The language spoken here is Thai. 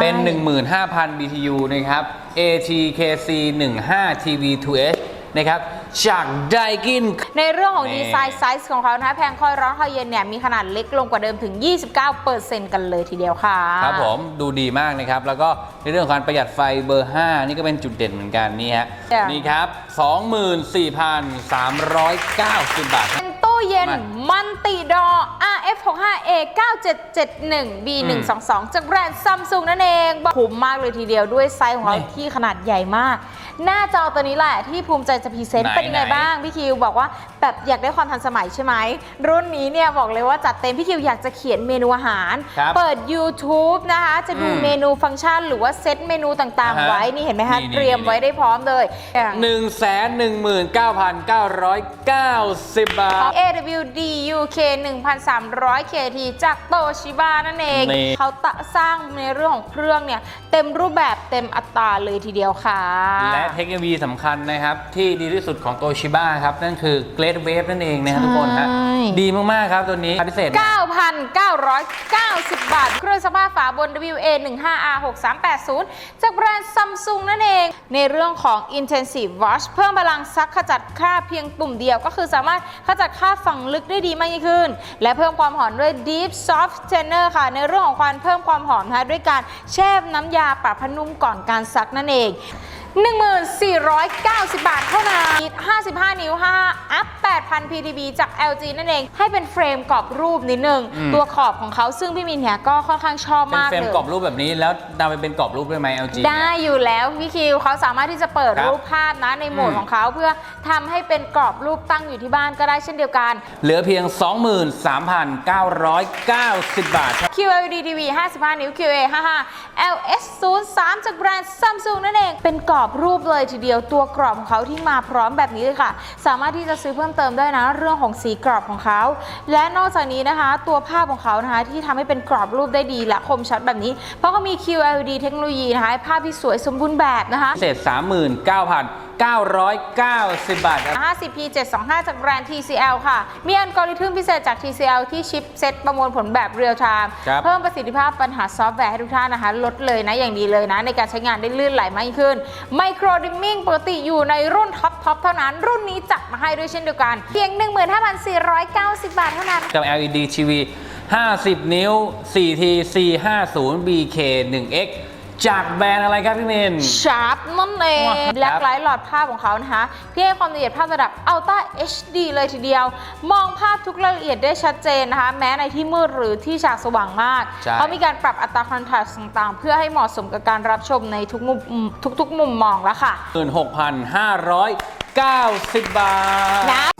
เป็น 15,000 BTU นะครับ ATKC 15 TV2H นะครับจากไดกิน ในเรื่องของนี่ดีไซน์ไซส์ของเขานะคะแพงค่อยร้อนค่อยเย็นเนี่ย มีขนาดเล็กลงกว่าเดิมถึง 29%กันเลยทีเดียวค่ะ ครับผมดูดีมากนะครับ แล้วก็ในเรื่องของการประหยัดไฟเบอร์ 5 นี่ก็เป็นจุดเด่นเหมือนกันนี่ฮะจ้ะนี่ครับ 24,390 บาท เป็นตู้เย็น มามันติดอ RF65A 9771 B122 จากแบรนด์ซัมซุงนั่นเองคุ้มมากเลยทีเดียวด้วยไซส์ของเขานี่ที่ขนาดใหญ่มาก หน้าจอตัวนี้แหละที่ภูมิใจจะพรีเซนต์ไหนเป็นยังไงไหนบ้าง พี่คิวบอกว่าแบบอยากได้ความทันสมัยใช่ไหม รุ่นนี้เนี่ยบอกเลยว่าจัดเต็ม พี่คิวอยากจะเขียนเมนูอาหารครับเปิด YouTube นะคะ จะดูอืมเมนูฟังก์ชัน หรือว่าเซตเมนูต่างอ่าๆฮะไว้นี่เห็นไหมคะนี่นี่เตรียมไว้ได้พร้อมเลย119,990 บาท AWD UK 1,300 KT จากโตชิบานั่นเอง นี่ เขาตะสร้างในเรื่องของเครื่องเนี่ย เต็มรูปแบบเต็มอัตราเลยทีเดียวค่ะ และเทคโนโลยีสำคัญนะครับ ที่ดีที่สุดของโตชิบ้าครับ นั่นคือ Great Wave นั่นเองนะครับทุกคนฮะใช่ ดีมาก ๆ ครับตัวนี้พิเศษ 9,990 บาท เครื่องสภาพฝาบน WA 15R 6380 จากแบรนด์ซัมซุงนั่นเอง ในเรื่องของ Intensive Wash เพิ่มพลังซักขจัดคราบเพียงปุ่มเดียว ก็คือสามารถขจัดคราบฝังลึกได้ดีมากยิ่งขึ้น และเพิ่มความหอมด้วย Deep Soft Tenor ค่ะ ในเรื่องของความเพิ่มความหอมนะด้วยการแช่น้ำยาปรับผ้านุ่มก่อนการซักนั่นเอง 1490 บาทเท่านั้น 55 นิ้ว 5 อัพ 8,000 PDB จาก LG นั่นเอง ให้เป็นเฟรมกรอบรูปนิดนึงอืมตัวขอบของเขาซึ่งพี่มินเนี่ยก็ค่อนข้างชอบเป็นมากเฟรมเลยกรอบรูปแบบนี้แล้วนำไปเป็นกรอบรูปด้วยไหม LG ได้อยู่แล้วพี่คิวเขาสามารถที่จะเปิดครับรูปภาพนะในโหมดอืมของเขาเพื่อทำให้เป็นกรอบรูปตั้งอยู่ที่บ้านก็ได้เช่นเดียวกัน เหลือเพียง 23,990 บาท QLED TV 55 นิ้ว QA 55 LS 03 จากแบรนด์ Samsung นั่นเอง เป็นกรอบรูปเลยทีเดียวตัวกรอบของเขาที่มาพร้อมแบบนี้เลยค่ะ สามารถที่จะซื้อเพิ่มเติมได้นะ เรื่องของสีกรอบของเขา และนอกจากนี้นะคะ ตัวภาพของเขานะคะ ที่ทำให้เป็นกรอบรูปได้ดีและคมชัดแบบนี้ เพราะเขามี QLED เทคโนโลยีนะคะภาพที่สวยสมบูรณ์แบบนะคะเศษ 39,990 บาทครับ 50P 725 จากแบรนด์ TCL ค่ะ มีอัลกอริทึมพิเศษจาก TCL ที่ชิปเซตประมวลผลแบบเรียลไทม์ครับเพิ่มประสิทธิภาพปัญหาซอฟต์แวร์ให้ทุกท่านนะคะ ลดเลยนะ อย่างดีเลยนะ ในการใช้งานได้ลื่นไหลมากยิ่งขึ้นไมโครดิมมิ่งปกติอยู่ในรุ่นท็อปทอปเท่านั้น รุ่นนี้จัดมาให้ด้วยเช่นเดียวกัน เพียง 15,490 บาทเท่านั้น กับ LED TV 50 นิ้ว 4T C50 BK 1X จากแบรนด์อะไรครับพี่เมน ชาร์ปนั่นเองว้าวแบล็คไลท์หลอดภาพของเขานะคะที่ให้ความละเอียดภาพระดับ Ultra HD เลยทีเดียว มองภาพทุกรายละเอียดได้ชัดเจนนะคะ แม้ในที่มืดหรือที่ฉากสว่างมาก ใช่ เขามีการปรับอัตราคอนทราสต์ต่างๆ เพื่อให้เหมาะสมกับการรับชมในทุกมุมทุกๆ มุมมองแล้วค่ะ16,590 บาท นะ